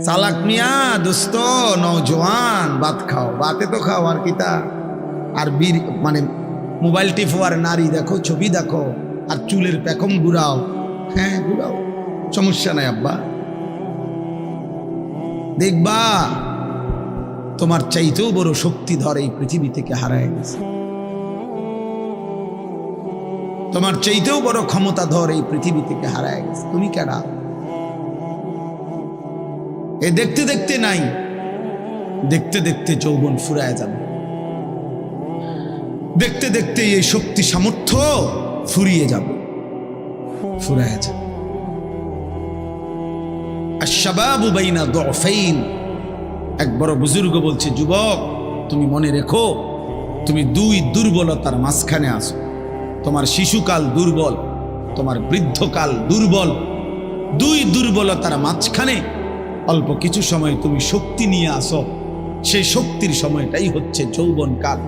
চালাক মিয়া, দোস্ত নৌজওয়ান ভাত খাও। ভাতে তো খাও, আর কিতা? আর বীর মানে মোবাইল টিপো আর নারী দেখো, ছবি দেখো, আর চুলের পেখম ঘুরাও। হ্যাঁ ঘুরাও। সমস্যা নাই, আব্বা। দেখবা, তোমার চাইতেও বড় শক্তিধর এই পৃথিবী থেকে হারায় গেছে। তোমার চাইতেও বড় ক্ষমতা ধর এই পৃথিবী থেকে হারায় গেছে। তুমি কেডা? এ দেখতে দেখতে নাই। দেখতে দেখতে যৌবন ফুরায় যাবে। দেখতে দেখতে এই শক্তি সামর্থ্য ফুরিয়ে যাবে। ফুরায় যাবে। এক বড় বুজুর্গ বলছে, যুবক, তুমি মনে রেখো, তুমি দুই দুর্বলতার মাঝখানে আসো তোমার শিশুকাল দুর্বল, তোমার বৃদ্ধকাল দুর্বল। দুই দুর্বলতার মাঝখানে অল্প কিছু সময় তুমি শক্তি নিয়ে আসো। সেই শক্তির সময়টাই হচ্ছে যৌবন যৌবনকাল।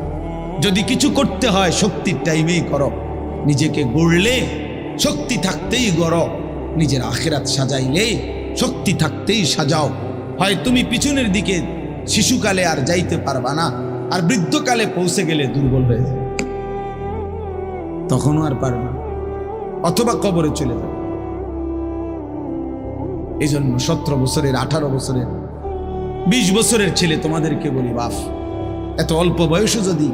যদি কিছু করতে হয়, শক্তির টাইমেই করো। নিজেকে গড়লে শক্তি থাকতেই গড়। নিজের আখেরাত সাজাইলে শক্তি থাকতেই সাজাও। হয় তুমি পিছনের দিকে শিশুকালে আর যাইতে পারবা না, আর বৃদ্ধকালে পৌঁছে গেলে দুর্বল হয়ে যাবে। তখনও আর পারবে অথবা কবরে চলে যাবে। এই জন্য সতেরো বছরের, আঠারো বছরের, বিশ বছরের ছেলে তোমাদেরকে বলি, বাফ, এত অল্প বয়সে যদি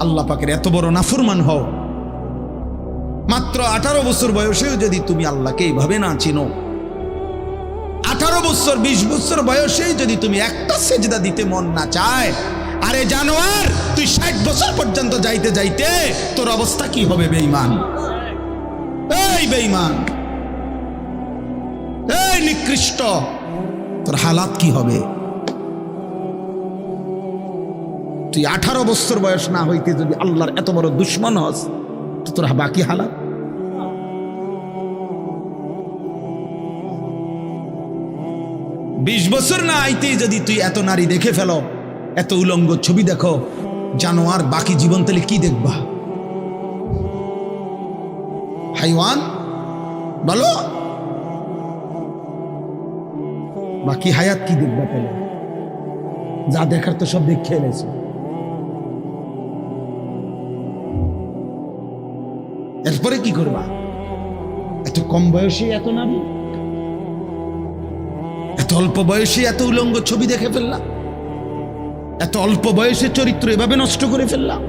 আল্লাহ পাকের এত বড় নাফরমান হও, মাত্র আঠারো বছর বয়সেও যদি তুমি আল্লাহকে এইভাবে না চিনো, আঠারো বছর, বিশ বছর বয়সেই যদি তুমি একটা সেজদা দিতে মন না চায়, আরে জানোয়ার, তুই ষাট বছর পর্যন্ত যাইতে যাইতে তোর অবস্থা কি হবে বেঈমান? এই বেঈমান! এই নিকৃষ্ট, তোর হালাত কি হবে? তুই আঠারো বছর বয়স না হইতে যদি আল্লাহর এত বড় দুশ্মন হস, তো তোর বাকি হালাত? বিশ বছর না আইতেই যদি তুই এত নারী দেখে ফেলো, এত উলঙ্গ ছবি দেখো জানোয়ার বাকি জীবন তাহলে কি দেখবা? হাইওয়ান? বলো। বাকি হায়াত কি দেখবা তাহলে? যা দেখার তো সব দেখে এনেছে। এরপরে কি করবা? এত কম বয়সে এত নারী? এত অল্প বয়সে এত উলঙ্গ ছবি দেখে ফেললাম এত অল্প বয়সে চরিত্র এভাবে নষ্ট করে ফেললাম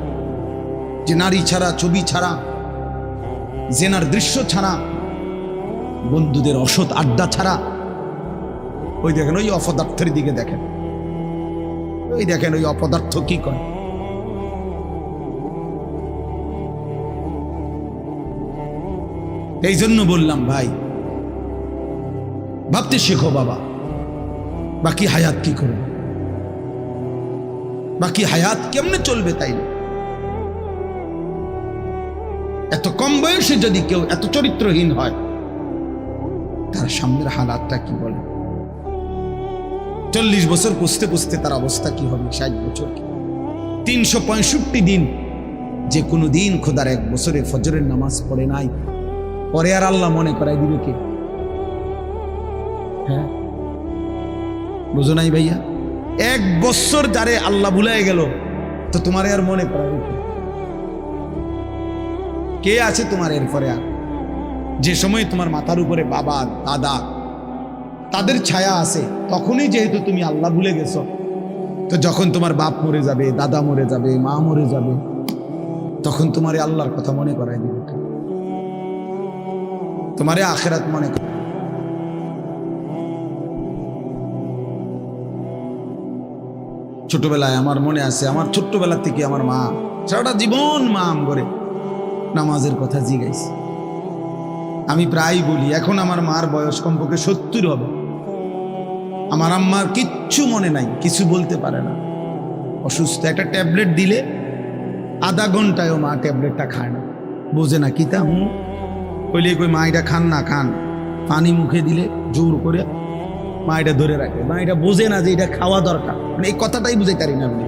যে নারী ছাড়া, ছবি ছাড়া, জেনার দৃশ্য ছাড়া, বন্ধুদের অসৎ আড্ডা ছাড়া ওই দেখেন, ওই অপদার্থের দিকে দেখেন। ওই দেখেন, ওই অপদার্থ কি করে? এই জন্য বললাম, ভাই, ভাবতে শেখো বাবা, বাকি হায়াত কি করবে বাকি হায়াত কেমনে চলবে তাই এত কম বয়সে যদি কেউ এত চরিত্রহীন হয়, তার সামনের হালাতটা কি বলে? চল্লিশ বছর পুষতে পুষতে তার অবস্থা কি হবে? ষাট বছর তিনশো পঁয়ষট্টি দিন যে কোনো দিন খোদার এক বছরে ফজরের নামাজ পড়ে নাই, পরে আর আল্লাহ মনে করাই দিবে কে? হ্যাঁ? বুঝো নাই ভাইয়া? এক বছর যারে আল্লাহ ভুলাই গেল, তো তোমার আর মনে করাবে কে? কে আছে তোমার এরপরে আর? যে সময় তোমার মাথার উপরে বাবা, দাদা তাদের ছায়া আছে, তখনই যেহেতু তুমি আল্লাহ ভুলে গেছো। তো যখন তোমার বাপ মরে যাবে, দাদা মরে যাবে, মা মরে যাবে, তখন তোমার আল্লাহর কথা মনে করাই দিবে? তোমারে আখেরাত মনে কর ছোটবেলায় আমার মনে আছে, আমার ছোট্টবেলা থেকে আমার মা সারাটা জীবন মা আম করে নামাজের কথা জিগাইছে। আমি প্রায় বলি, এখন আমার মার বয়স কমপক্ষে সত্তর হবে। আমার আম্মার কিচ্ছু মনে নাই, কিছু বলতে পারে না। অসুস্থ একটা ট্যাবলেট দিলে আধা ঘন্টায়ও মা ট্যাবলেটটা খায় না। বোঝে না কি তা, হুম? কইলে কই মা এটা খান না, খান। পানি মুখে দিলে জোর করে মা এটা ধরে রাখে। মা এটা বোঝে না যে এটা খাওয়া দরকার। মানে এই কথাটাই বুঝে পারি না আপনি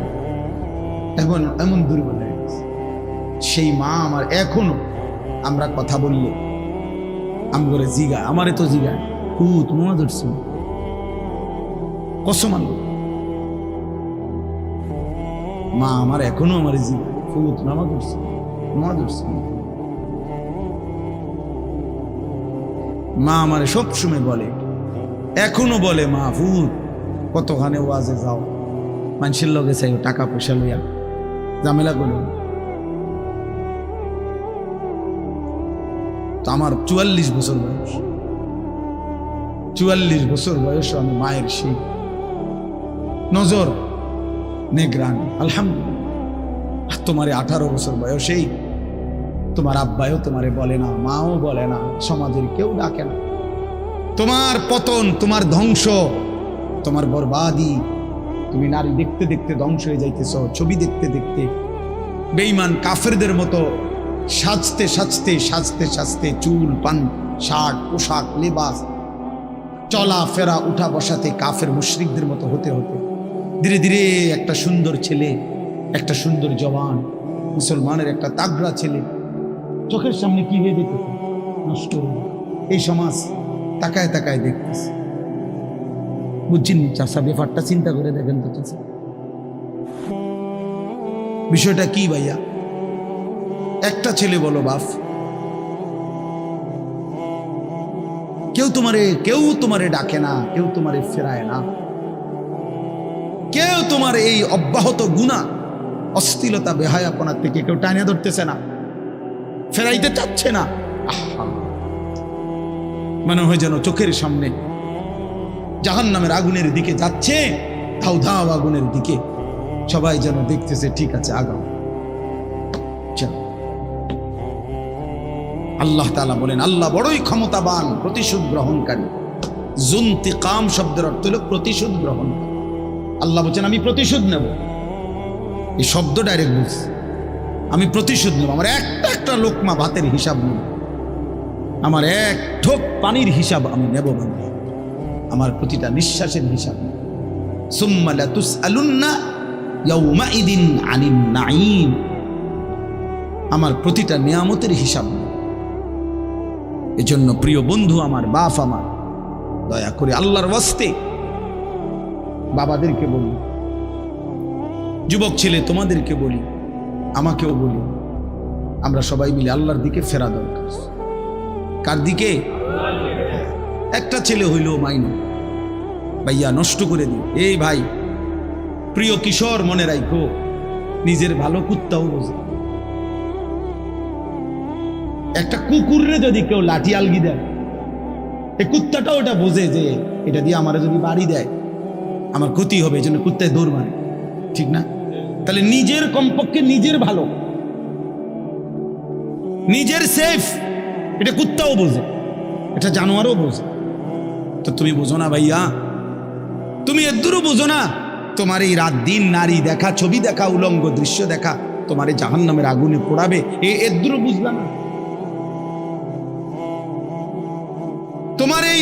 এখন এমন দুর্বল হয়ে গেছে। সেই মা আমার এখনও আমরা কথা বললে আমি করে জিগা আমারে তো জিগা হু তোমার ধরছি কসম আল্লাহ মা, আমার এখনও আমার জীবন ফুত নামা করছে মা আমার সবসময় বলে, এখনও বলে মা ফুত কতখানে ওয়াজে যাও। মানুষের লগে চাই টাকা পয়সা লইয়া। ঝামেলা করো আমার চুয়াল্লিশ বছর বয়স। চুয়াল্লিশ বছর বয়স আমি মায়ের সেই নজর। নেগ্রান আলহামদুলিল্লাহ। তোমার আঠারো বছর বয়সেই তোমার আব্বায়ও তোমারে বলে না, মাও বলে না, সমাজের কেউ ডাকে না। তোমার পতন, তোমার ধ্বংস, তোমার বরবাদি, তুমি নারী দেখতে দেখতে ধ্বংস হয়ে যাইতেছ, ছবি দেখতে দেখতে বেইমান কাফেরদের মতো সাজতে সাজতে সাজতে সাজতে চুল, পান, শার্ট, পোশাক, লেবাস চলা ফেরা উঠা বসাতে কাফের মুশরিকদের মতো হতে হতে ধীরে ধীরে একটা সুন্দর ছেলে, একটা সুন্দর জওয়ান, মুসলমানের একটা তাগড়া ছেলে। চোখের সামনে কি হয়ে যেত? নষ্ট এই সমাজ তাকায় তাকায় দেখতেছে। বুঝছেন চাষা, ব্যাপারটা চিন্তা করে দেখেন তো চাষা। বিষয়টা কি ভাইয়া? একটা ছেলে বলো বাপ। কেউ তোমারে কেউ তোমারে ডাকে না, কেউ তোমারে ফেরায় না। কেউ তোমার এই অব্যাহত গুণা, অস্থিলতা বেহায়াপনার থেকে কেউ টানিয়ে ধরতেছে না, ফেরাইতে চাচ্ছে না। মনে হয় যেন চোখের সামনে জাহান নামের আগুনের দিকে যাচ্ছে ধাও ধাও আগুনের দিকে। সবাই যেন দেখতেছে, ঠিক আছে চল। আল্লাহ তালা বলেন, আল্লাহ বড়ই ক্ষমতাবান, প্রতিশোধ গ্রহণকারী। জুন্তি কাম শব্দের অর্থ হলো প্রতিশোধ গ্রহণ আল্লাহ বলছেন, আমি প্রতিশোধ নেব। এই শব্দ ডাইরেক্ট বুঝ আমি প্রতিশোধ নেব। আমার একটা একটা লোকমা ভাতের হিসাব নেব। আমার এক ঠোক পানির হিসাব আমি নেব বান্দা আমার প্রতিটা নিঃশ্বাসের হিসাব নাঈম। আমার প্রতিটা নিয়ামতের হিসাব এজন্য প্রিয় বন্ধু, আমার বাপ আমার, দয়া করে আল্লাহর ওয়াস্তে বাবাদেরকে বলি। যুবক ছেলে, তোমাদেরকে বলি। আমাকেও বলি। আমরা সবাই মিলে আল্লাহর দিকে ফেরা দরকার। কার দিকে? একটা ছেলে হইল মাইন ভাইয়া, নষ্ট করে দিও। এই ভাই, প্রিয় কিশোর, মনে রাখো নিজের ভালো কুত্তাও বোঝে। একটা কুকুররে যদি কেউ লাঠি আলগি দেয়, এই কুত্তাটাও ওটা বোঝে যে এটা দিয়ে আমার যদি বাড়ি দেয় আমার ক্ষতি হবে, এই জন্য কুত্তায় দৌড় মারে। ঠিক না? তাহলে নিজের কমপক্ষে নিজের ভালো। নিজের সেফ এটা কুত্তাও বোঝে, এটা জানোয়ারও বোঝে। তো তুমি বোঝো না ভাইয়া। তুমি এদুরও বোঝো না, তোমার এই রাত দিন নারী দেখা, ছবি দেখা, উলঙ্গ দৃশ্য দেখা, তোমার এই জাহান নামের আগুনে পোড়াবে, এ এদুরও বুঝলাম না। তোমার এই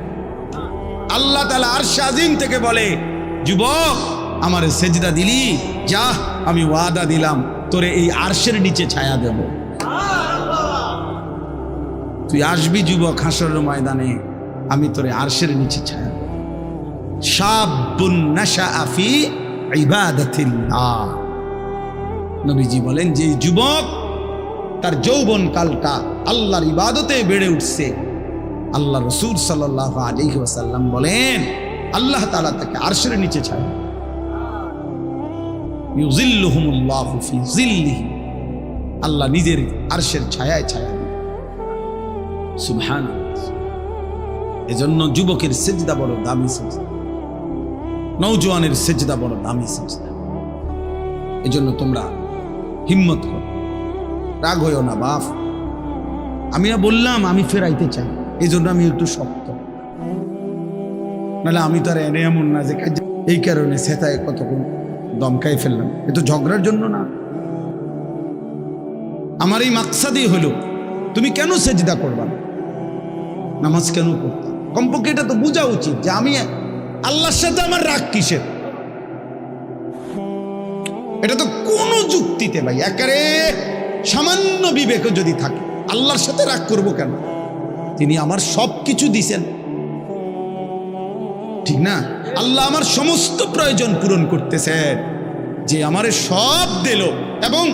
আল্লাহ তালা আরশ আজিম থেকে বলে, যুবক, আমার সেজদা দিলি? যা, আমি ওয়াদা দিলাম, তোরে এই আরশের নিচে ছায়া দেব। তুই আসবি যুবক হাসরের ময়দানে, আমি তোরে আরশের নিচে ছায়া দেব। শাবুন নাশাআ ফি ইবাদাতিল্লাহ। নবীজি বলেন যে যুবক, তার যৌবন কালটা আল্লাহর ইবাদতে বেড়ে উঠছে। আল্লাহ রসুল সাল্লাহ আলহি ওয়াসাল্লাম বলেন, আল্লাহ তালা তাকে আরশের নিচে ছাড়ে আল্লাহ নিজের আরশের ছায়ায় ছায়া সুবহান এজন্য যুবকের সেজদা বড় দামি সেজদা। নৌজওয়ানের সেজদা বড় দামি সেজদা। এজন্য তোমরা হিম্মত করো। রাগ হইও না, বাপ। আমি না বললাম, আমি ফেরাইতে চাই। এই জন্য আমি একটু শক্ত। নাহলে আমি তো আর এনে এমন না যে এই কারণে সেতায় কতক্ষণ দমকাই ফেললাম। এ তো ঝগড়ার জন্য না। আমার এই মাকসাদই হলো, তুমি কেন সেজদা করবা? নামাজ কেন করতাম কমপক্ষে এটা তো বোঝা উচিত যে আমি আল্লাহর সাথে আমার রাগ কিসের? এটা তো কোনো যুক্তিতে ভাই একারে সামান্য বিবেক যদি থাকে, আল্লাহর সাথে রাগ করব কেন? তিনি আমার সব কিছু দিছেন। ঠিক না? আল্লাহ আমার সমস্ত প্রয়োজন পূরণ করতেছেন। যে আমারে সব দিল এবং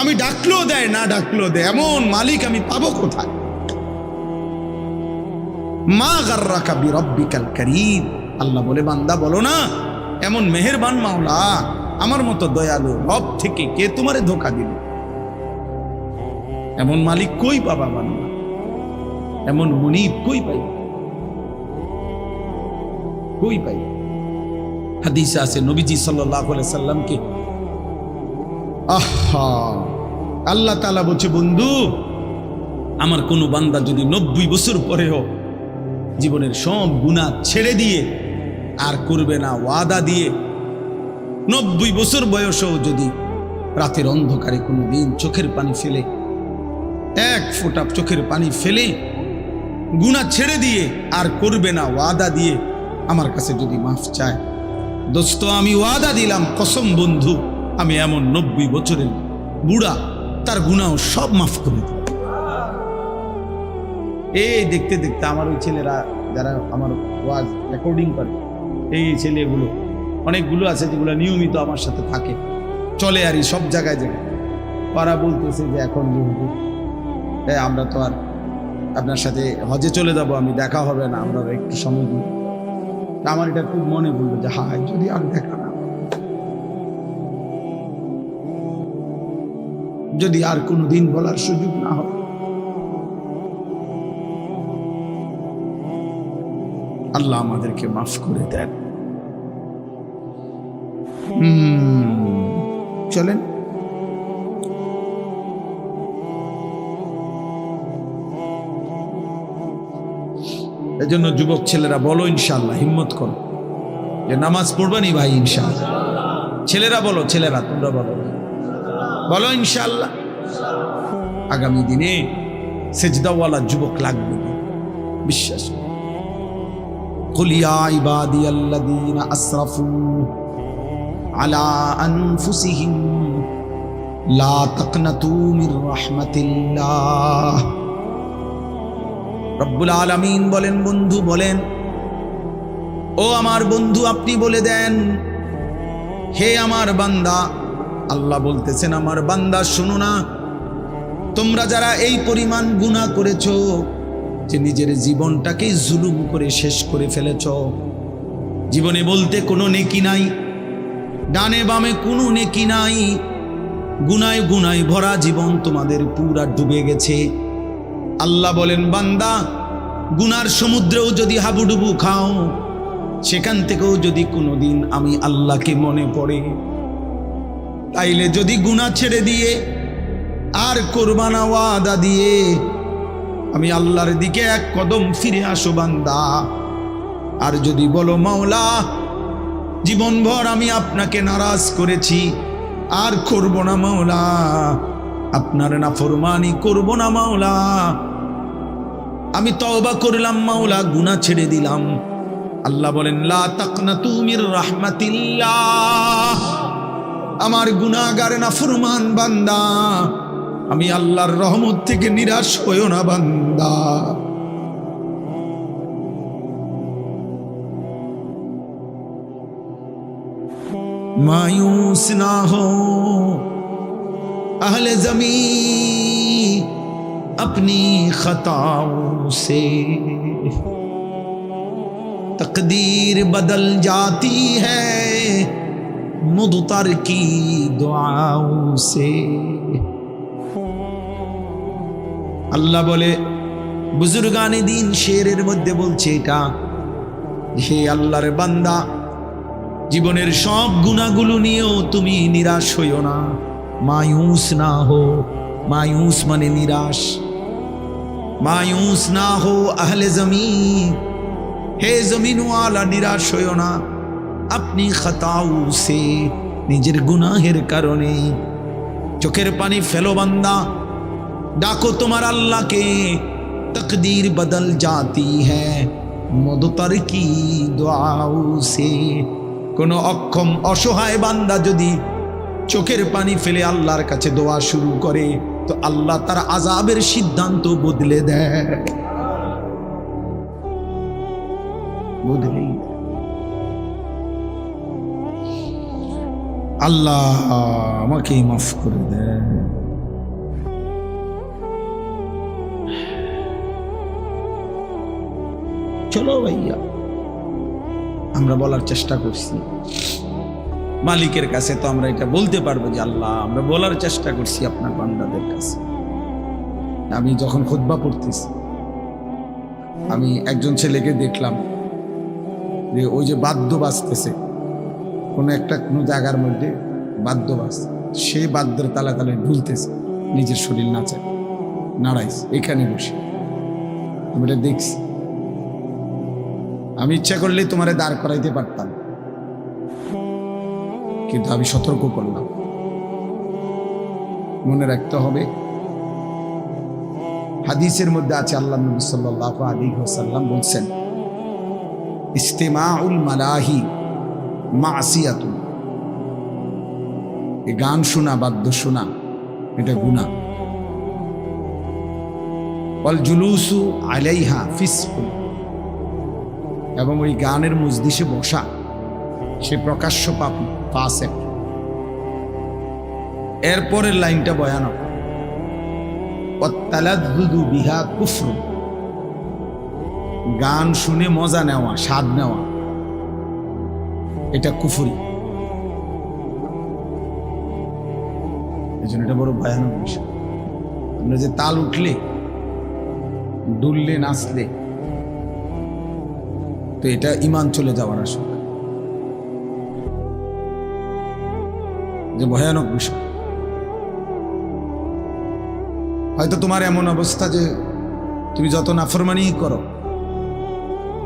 আমি ডাকলেও দেয়, না ডাকলেও দেয়, এমন মালিক আমি পাবো কোথায়? মা গার্রাকা বিরব্বিকাল করিম। আল্লাহ বলে, বান্দা, বলো না, এমন মেহেরবান মাওলা, আমার মতো দয়ালু রব থেকে কে তোমারে ধোকা দিল? এমন মালিক কই পাবা বান্দা? এমন মনিব কই পাই? কই পাই? হাদিসে আছে, নবীজি আলাইহি সাল্লামকে, আহা, আল্লাহ তাআলা বলছে, বন্ধু, আমার কোনো বান্দা যদি নব্বই বছর পরেও জীবনের সব গুণা ছেড়ে দিয়ে আর করবে না, ওয়াদা দিয়ে নব্বই বছর বয়সেও যদি রাতের অন্ধকারে কোনো দিন চোখের পানি ফেলে, এক ফোঁটা চোখের পানি ফেলে গুণা ছেড়ে দিয়ে আর করবে না ওয়াদা দিয়ে আমার কাছে যদি মাফ চায়। দোস্ত, আমি ওয়াদা দিলাম, কসম বন্ধু, আমি এমন নব্বই বছরের বুড়া, তার গুণাও সব মাফ করে দেব এই দেখতে দেখতে আমার ওই ছেলেরা, যারা আমার ওয়াজ রেকর্ডিং করে, এই ছেলেগুলো, অনেকগুলো আছে যেগুলো নিয়মিত আমার সাথে থাকে, চলে আর সব জায়গায় জায়গায় ওরা বলতেছে যে, এখন যেহেতু আমরা তো আর আপনার সাথে হজে চলে যাব, আমি দেখা হবে না, আমরা একটু সময় দিই। আমার এটা খুব মনে পড়ল যে, হায়, যদি আর দেখা না। যদি আর কোনো দিন বলার সুযোগ না হয়। আল্লাহ আমাদেরকে মাফ করে দেন। চলেন। এজন্য যুবক ছেলেরা বলো ইনশাল্লাহ হিম্মত করো। যে নামাজ পড়বানি ভাই ইনশাল্লাহ ছেলেরা বলো, ছেলেরা, তোমরা বলো। বলো ইনশাল্লাহ আগামী দিনে সেজদাওয়ালা যুবক লাগবে বিশ্বাস কলিয়া ইবাদি আলা আনফুসিহিম রব্বুল আলামিন বলেন, বন্ধু বলেন, ও আমার বন্ধু, আপনি বলে দেন, হে আমার বান্দা। আল্লাহ বলতেছেন, আমার বান্দা, শুনো না, তোমরা যারা এই পরিমাণ গুনাহ করেছ, যে নিজের জীবনটাকে জুলুম করে শেষ করে ফেলেছ, জীবনে বলতে কোনো নেকি নাই, ডানে বামে কোনো নেকি নাই, গুনায় গুনায় ভরা জীবন তোমাদের পুরা ডুবে গেছে। আল্লাহ বলেন, বান্দা, গুনার সমুদ্রেও যদি হাবুডুবু খাও, সেখান থেকেও যদি কোনোদিন আমি আল্লাহকে মনে পড়ে, তাইলে যদি গুনাহ ছেড়ে দিয়ে আর কোরবানা ওয়াদা দিয়ে আমি আল্লাহর দিকে এক কদম ফিরে আসো, বান্দা। আর যদি বলো, মাওলা, জীবনভর আমি আপনাকে নারাজ করেছি, আর করব না, মাওলা। আপনার না ফরমানি করব না মাওলা আমি তওবা করলাম মাওলা গুনাহ ছেড়ে দিলাম আল্লাহ বলেন লা তাকনাতু মির রাহমাতিল্লাহ আমার গুনাহগার না ফরমান বান্দা আমি আল্লাহর রহমত থেকে নিরাশ হইও না বান্দা मायूस ना हो اہل زمین اپنی خطاؤں سے تقدیر بدل جاتی ہے مدتر کی دعاؤں سے আল্লাহ বলে, বুজুর্গানে দিন শেরের মধ্যে বলছে এটা, হে আল্লাহর বান্দা, জীবনের সব গুণাগুলো নিয়েও তুমি নিরাশ হইও না। মায়ুস না হো, মায়ুস মানে নিরাশ। মায়ুস না হো আহলে জমি হে জমিনওয়ালা, নিরাশ হইও না। আপনি খতাউ সে নিজের গুনাহের কারণে। চোখের পানি ফেলো বান্দা, ডাকো তোমার আল্লাহকে। তকদীর বদল জাতি হ্যাঁ মদতর কি দোয়াউ সে কোনো অক্ষম অসহায় বান্দা যদি চোখের পানি ফেলে আল্লাহর কাছে দোয়া শুরু করে, তো আল্লাহ তার আজাবের সিদ্ধান্ত বদলে দেয়। আল্লাহ আমাকে মাফ করে দেয়। চলো ভাইয়া, আমরা বলার চেষ্টা করছি। মালিকের কাছে তো আমরা এটা বলতে পারব যে আল্লাহ, আমরা বলার চেষ্টা করছি আপনার বান্দাদের কাছে। আমি যখন খুতবা পড়তেছি, আমি একজন ছেলেকে দেখলাম যে ওই যে বাদ্য বাজতেছে, কোনো একটা, কোনো জায়গার মধ্যে বাদ্য বাজ সে বাদ্যের তালে তালে ঢুলতেছে, নিজের শরীর নাচে নাড়াইছে এখানে বসে। আমি এটা দেখছি। আমি ইচ্ছা করলে তোমারে দাঁড় করাইতে পারতাম। কিন্তু আমি সতর্ক করলাম মনে রাখতে হবে, হাদিসের মধ্যে আছে, আল্লাহ নবী সাল্লাল্লাহু আলাইহি ওয়াসাল্লাম বলছেন, ইস্তেমাউল মালাহি মাসিয়াতুন। এই গান শোনা, বাদ্য শোনা, এটা গুনাহ। ওয়াল জুলুসু আলাইহা ফিসকুল এবং ওই গানের মজদিসে বসা, সে প্রকাশ্য পাপি। ফাসেক এরপরের লাইনটা ভয়ানক বিহা কুফর। গান শুনে মজা নেওয়া, স্বাদ নেওয়া। এটা কুফরি। এই জন্য এটা বড় ভয়ানক বিষয়। আমরা যে তাল উঠলে, দুললে, নাচলে, তো এটা ইমান চলে যাওয়ার আশঙ্কা যে ভয়ানক বিষয়। হয়তো তোমার এমন অবস্থা যে তুমি যত নাফরমানি করো,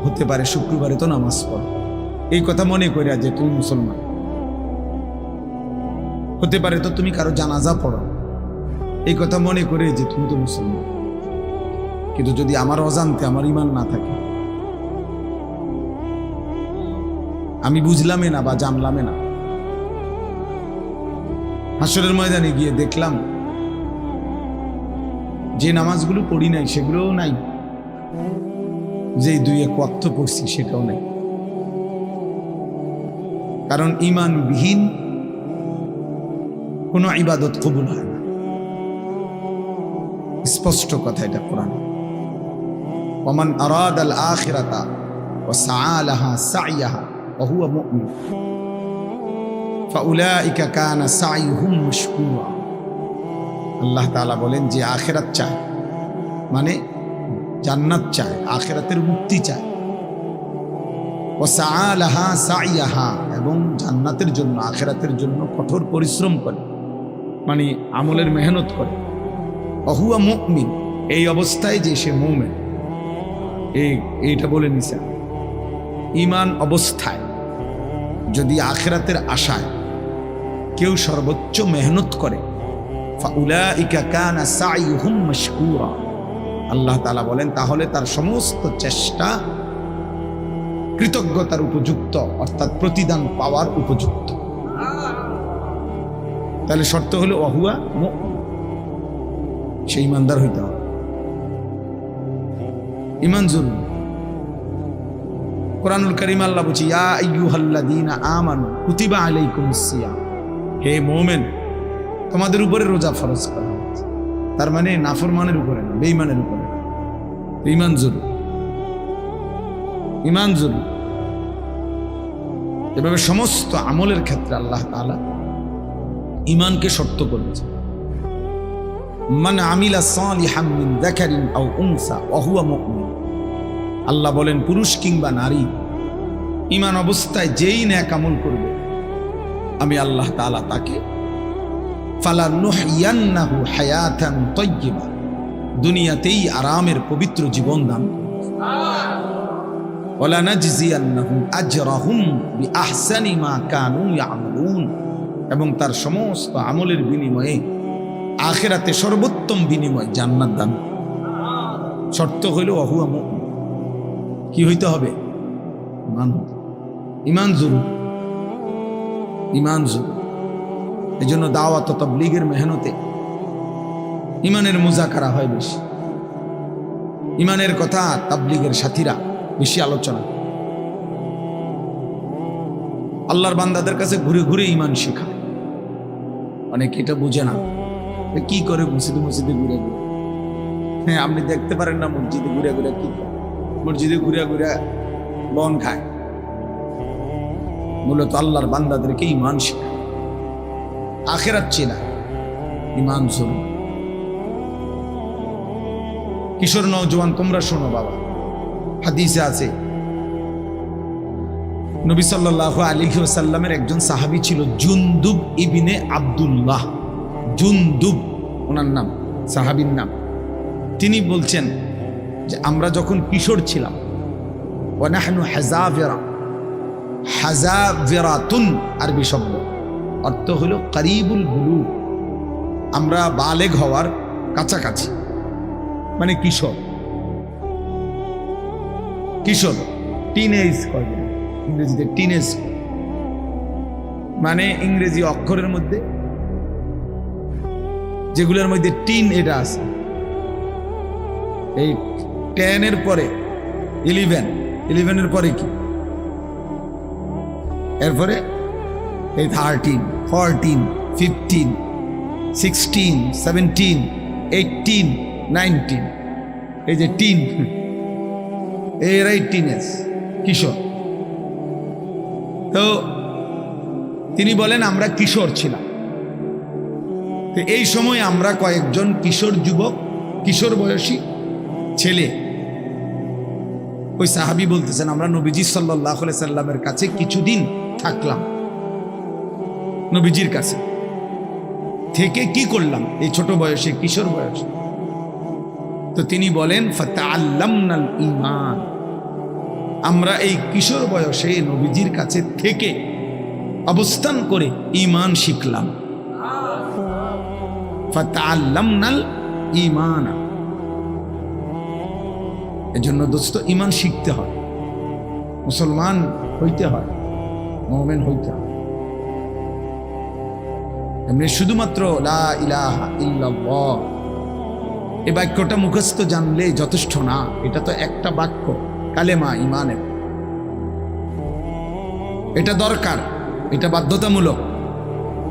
হতে পারে শুক্রবারে তো নামাজ পড়ো। এই কথা মনে করিয়া যে তুমি মুসলমান। হতে পারে তো তুমি কারও জানাজা পড়ো। এই কথা মনে করে যে তুমি তো মুসলমান। কিন্তু যদি আমার অজান্তে আমার ইমান না থাকে, আমি বুঝলামই না বা জানলামই না। হাসরের ময়দানে গিয়ে দেখলাম যে নামাজগুলো পড়ি নাই সেগুলোও নাই যে দুই এক অর্থ পড়ছি সেটাও নাই কারণ ইমানবিহীন কোনো ইবাদত কবুল হয় না স্পষ্ট কথা এটা কোরআন ওমান আরাদ আল আখিরাতা ও সাআলাহা সাইয়াহা وهو مؤمن আল্লাহ তালা বলেন যে আখেরাত চায়। মানে জান্নাত চায়, আখেরাতের মুক্তি চায়। ও সাহা সাইয়াহা, এবং জান্নাতের জন্য, আখেরাতের জন্য কঠোর পরিশ্রম করে। মানে আমলের মেহনত করে। অহুয়া মুকমিন এই অবস্থায় যে সে মৌমেন। এই এইটা বলে নিছে। ইমান অবস্থায়, যদি আখেরাতের আশায় কেউ সর্বোচ্চ মেহনত করে। আল্লাহ তালা বলেন, তাহলে তার সমস্ত চেষ্টা কৃতজ্ঞতার উপযুক্ত, অর্থাৎ প্রতিদান পাওয়ার উপযুক্ত। তাহলে শর্ত হলো অহুয়া মুমিন। সে ইমানদার হইতে হবে। ইমান জরুরি কোরআনুল করিম আল্লাহ বলছি, ইয়া আইয়ুহাল্লাযীনা আমানু কুতিবা আলাইকুমুস সিয়াম। হে মোমেন, তোমাদের উপরে রোজা ফরজ করা হয়েছে। তার মানে নাফরমানের উপরে না, বেঈমানের উপরে ইমান জরুরি। ইমান জরুরি। এভাবে সমস্ত আমলের ক্ষেত্রে আল্লাহ তাআলা ইমানকে শর্ত করেছে। মান আমিলা সালিহাম মিন যাকারিন আও উনসা ওয়া মুমিন। আল্লাহ বলেন, পুরুষ কিংবা নারী ইমান অবস্থায় যেই ন্যাক আমল করবে আমি আল্লাহ তাআলা তাকে ফালা নুহইয়ান্নাহু হায়াতান তাইয়্যিবা, দুনিয়াতেই আরামের পবিত্র জীবন দান এবং তার সমস্ত আমলের বিনিময়ে আখেরাতে সর্বোত্তম বিনিময় জান্নাত দান শর্ত হইল মুমিন। কি হইতে হবে? হইতে ইমান জরুর। ইমান এই জন্য দাওয়াত তবলিগের মেহনতে ইমানের মুজাকারা হয় বেশি। ইমানের কথা তাবলিগের সাথীরা বেশি আলোচনা আল্লাহর বান্দাদের কাছে ঘুরে ঘুরে ইমান শেখায়। অনেকে এটা বুঝে না। কি করে মসজিদে মসজিদে ঘুরে ঘুরে? হ্যাঁ আপনি দেখতে পারেন না মসজিদে ঘুরে ঘুরে কি মসজিদে ঘুরে ঘুরে বন খায়। মূলত আল্লাহর বান্দাদেরকে ইমান শেখায়। আখেরাত চেনা ইমান শুনো কিশোর নওজোয়ান, তোমরা শোনো বাবা। হাদিসে আছে, নবী সাল্লাহ আলী সাল্লামের একজন সাহাবী ছিল জুন্দুব ইবিনে আব্দুল্লাহ। জুন্দুব, ওনার নাম, সাহাবীর নাম। তিনি বলছেন যে, আমরা যখন কিশোর ছিলাম ওয়ানাহনু হাজাভেরা হাজাভেরাতুন আরবি শব্দ। অর্থ হলো করিবুল বুলু আমরা বালেগ হওয়ার কাছাকাছি। মানে কিশোর। কিশোর। টিনেজ কয় ইংরেজিতে টিনেজ মানে ইংরেজি অক্ষরের মধ্যে যেগুলোর মধ্যে টিন এটা আছে। এই টেনের পরে ইলেভেন ইলেভেনের পরে কি? এরপরে এই thirteen fourteen fifteen sixteen seventeen eighteen nineteen এই যে টিন এরাই টিনেজ কিশোর। তো তিনি বলেন, আমরা কিশোর ছিলাম। তো এই সময় আমরা কয়েকজন কিশোর যুবক, কিশোর বয়সী ছেলে। ওই সাহাবি বলতেছেন, আমরা নবীজি সাল্লাহ সাল্লামের কাছে কিছুদিন থাকলাম। নবীজির কাছে। থেকে কি করলাম? এই ছোট বয়সে কিশোর বয়সে। তো তিনি বলেন ফতা ইমান আমরা এই কিশোর বয়সে নবীজির কাছে থেকে অবস্থান করে ইমান শিখলাম। ফতা ইমান এজন্য দোস্ত ইমান শিখতে হয়। মুসলমান হইতে হয়। মোমেন হইতে হয় এমনি শুধুমাত্র লা ইলাহা এই বাক্যটা মুখস্থ জানলে যথেষ্ট না, এটা তো একটা বাক্য, কালেমা ইমানের এটা দরকার, এটা বাধ্যতামূলক।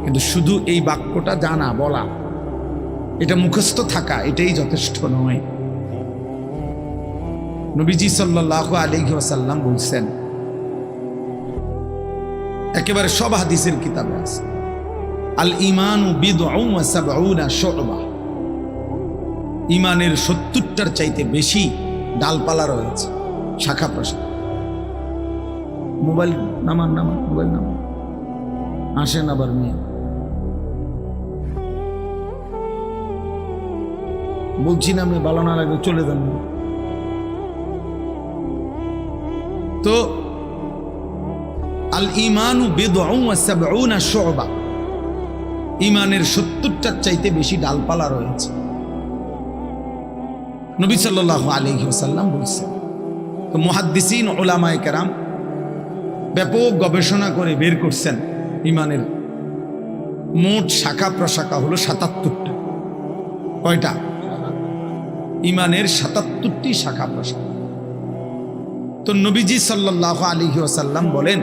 কিন্তু শুধু এই বাক্যটা জানা, বলা, এটা মুখস্থ থাকা, এটাই যথেষ্ট নয়। নবীজি সাল্লাহ আলহি আসাল্লাম বলছেন একেবারে সব হাদিসের কিতাবে আছে। আল ইমান ইমানের সত্তরটার চাইতে বেশি ডালপালা রয়েছে, শাখা প্রশাখা। মোবাইল নামান নামান, মোবাইল নামান। আসেন আবার নিয়ে। বলছি না আমি ভালো না লাগবে চলে যান। তো আল ইমানু বেদা শোবা। ইমানের সত্তরটার চাইতে বেশি ডালপালা রয়েছে। নবী বলছেন, তো মুহাদ্দিসিন ওলামায় কেরাম ব্যাপক গবেষণা করে বের করছেন ইমানের মোট শাখা প্রশাখা হলো সাতাত্তরটা। কয়টা? ইমানের সাতাত্তরটি শাখা প্রশাখা। তো নবীজি সাল্লাহ ওসাল্লাম বলেন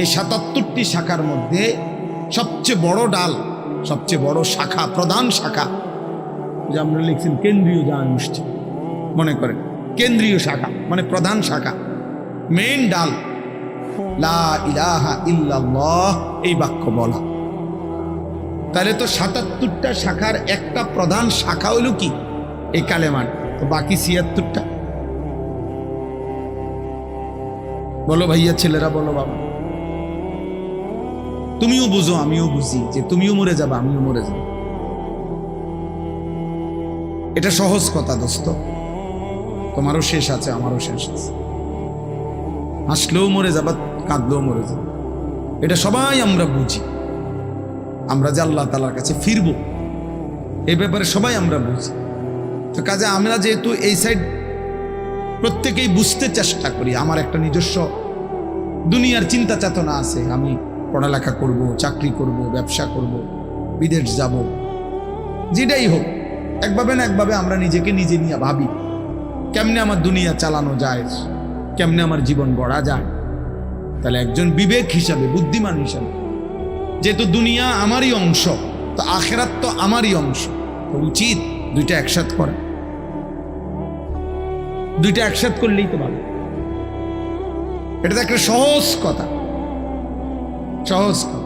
এই সাতাত্তরটি শাখার মধ্যে সবচেয়ে বড় ডাল, সবচেয়ে বড় শাখা, প্রধান শাখা, যে আমরা লিখছেন কেন্দ্রীয় জান মুষ্টি মনে করেন। কেন্দ্রীয় শাখা মানে প্রধান শাখা মেইন ডাল, লা এই বাক্য বলা। তাহলে তো সাতাত্তরটা শাখার একটা প্রধান শাখা হলো কি? এই কালেমান বাকি ছিয়াত্তরটা? বলো ভাইয়া, ছেলেরা, বলো বাবা। তুমিও বুঝো, আমিও বুঝি যে তুমিও মরে যাবে, আমিও মরে যাব। এটা সহজ কথা দোস্ত। তোমারও শেষ আছে, আমারও শেষ আছে। হাসলেও মরে যাবা, কাঁদলেও মরে যাবে। এটা সবাই আমরা বুঝি। আমরা যে আল্লাহ তালার কাছে ফিরব এই ব্যাপারে সবাই আমরা বুঝি। তো কাজে আমরা যেহেতু এই সাইড প্রত্যেকেই বুঝতে চেষ্টা করি, আমার একটা নিজস্ব দুনিয়ার চিন্তা চেতনা আছে। আমি পড়ালেখা করব, চাকরি করব, ব্যবসা করব, বিদেশ যাব। যেটাই হোক, একভাবে না একভাবে আমরা নিজেকে নিজে নিয়ে ভাবি, কেমনে আমার দুনিয়া চালানো যায়, কেমনে আমার জীবন গড়া যায়। তাহলে একজন বিবেক হিসাবে, বুদ্ধিমান হিসাবে যেহেতু দুনিয়া আমারই অংশ, তো আখেরাত তো আমারই অংশ, তো উচিত দুইটা একসাথ করা। দুইটা একসাথ করলেই তো ভালো। এটা তো একটা সহজ কথা। সহজ কথা।